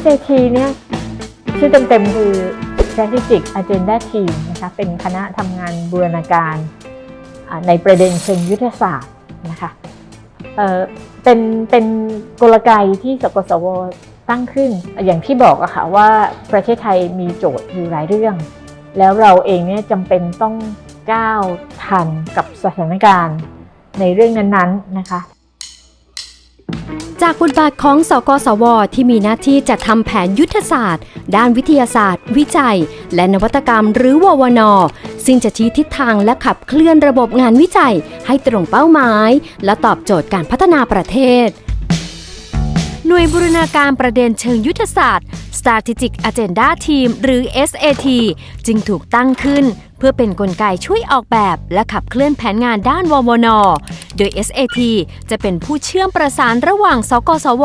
SAT เนี่ยชื่อเต็มๆคือ Strategic Agenda Team นะคะเป็นคณะทำงานบูรณาการในประเด็นเชิงยุทธศาสตร์นะคะเเป็นเป็นกลไกที่สกสวตั้งขึ้นอย่างที่บอกอะค่ะว่าประเทศไทยมีโจทย์อยู่หลายเรื่อง แล้วเราเองเนี่ยจำเป็นต้องก้าวทันกับสถานการณ์ในเรื่องนั้นๆนะคะ จากบทบาทของสกสว ที่มีหน้าที่จัดทำแผนยุทธศาสตร์ ด้านวิทยาศาสตร์ วิจัย และนวัตกรรมหรือววนซึ่งจะชี้ทิศทางและขับเคลื่อนระบบงานวิจัย ให้ตรงเป้าหมาย และตอบโจทย์การพัฒนาประเทศ หน่วยบูรณาการประเด็นเชิงยุทธศาสตร์ Strategic Agenda Team หรือ SAT จึงถูกตั้งขึ้น พื่อเป็นนกลไกช่วยออกแบบและขับเคลื่อนแผนงานด้านววนโดย SAT จะเป็นผู้เชื่อมประสานระหว่าง สกสว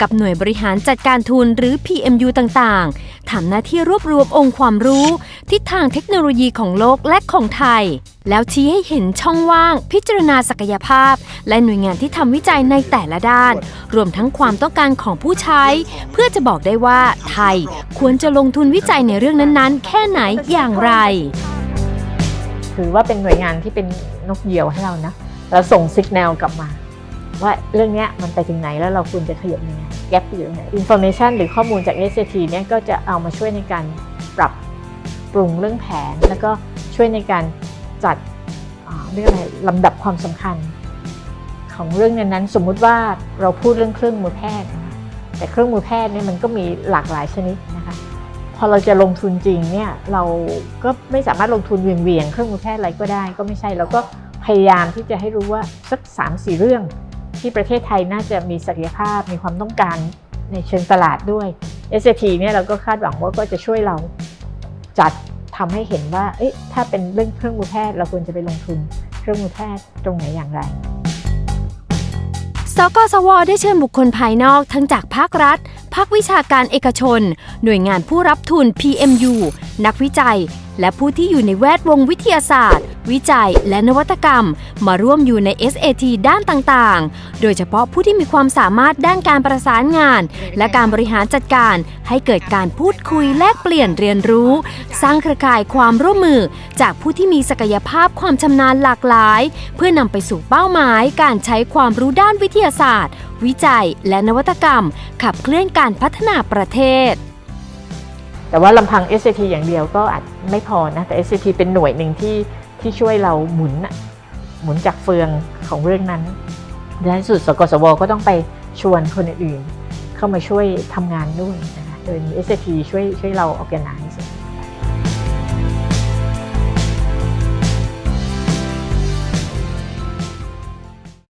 กับหน่วยบริหารจัดการทุนหรือ PMU ต่างๆ ทำหน้าที่รวบรวมองค์ความรู้ ทิศทางเทคโนโลยีของโลกและของไทย แล้วชี้ให้เห็นช่องว่าง พิจารณาศักยภาพ และหน่วยงานที่ทำวิจัยในแต่ละด้าน รวมทั้งความต้องการของผู้ใช้ เพื่อจะบอกได้ว่าไทยควรจะลงทุนวิจัยในเรื่องนั้นๆ แค่ไหนอย่างไร ถือว่าเป็นหน่วยงานที่เป็นนกเหยี่ยวให้เรานะเราส่งสัญญาณกลับมา ว่าเรื่องนี้มันไปถึงไหนแล้วเราควรจะขยับยังไงแกลอยู่ตรงไหนอินโฟเมชันหรือข้อมูลจาก SAT เนี่ยก็จะเอามาช่วยในการปรับปรุงเรื่องแผน แล้วก็ช่วยในการจัดเรื่องอะไรลำดับความสำคัญ ของเรื่องนั้นๆ สมมุติว่าเราพูดเรื่องเครื่องมือแพทย์ แต่เครื่องมือแพทย์เนี่ยมันก็มีหลากหลายชนิด พอเราจะลงทุนจริงเนี่ยเราก็ไม่สามารถลงทุนเวียงๆเครื่องมือแพทย์อะไรก็ได้ก็ไม่ใช่เราก็พยายามที่จะให้รู้ว่าสัก3ามสี่เรื่อง ที่ประเทศไทยน่าจะมีศักยภาพมีความต้องการในเชิงตลาดด้วย SAT เนี่ยเราก็คาดหวังว่าก็จะช่วยเราจัดทำให้เห็นว่าเอ๊ะถ้าเป็นเรื่องเครื่องมือแพทย์เราควรจะไปลงทุนเครื่องมือแพทย์ตรงไหนอย่างไร สกสว ได้เชิญบุคคลภายนอกทั้งจากภาครัฐ ภาควิชาการเอกชน หน่วยงานผู้รับทุน PMU นักวิจัย และผู้ที่อยู่ในแวดวงวิทยาศาสตร์ วิจัย และนวัตกรรม มาร่วมอยู่ใน SAT ด้านต่างๆ โดยเฉพาะผู้ที่มีความสามารถด้านการประสานงาน และการบริหารจัดการให้เกิดการพูดคุยแลกเปลี่ยนเรียนรู้ สร้างเครือข่ายความร่วมมือ จากผู้ที่มีศักยภาพความชำนาญหลากหลาย เพื่อนำไปสู่เป้าหมาย การใช้ความรู้ด้านวิทยาศาสตร์ วิจัย และนวัตกรรม ขับเคลื่อนการพัฒนาประเทศแต่ว่าลำพัง SAT อย่างเดียวก็อาจไม่พอนะ แต่ SAT เป็นหน่วยหนึ่งที่ ที่ช่วยเราหมุนน่ะหมุนจากเฟืองของเรื่องนั้นและในที่สุดสกสวก็ต้องไปชวนคนอื่น เข้ามาช่วยทำงานด้วยนะคะโดยมี SAT ช่วยช่วยเรา organize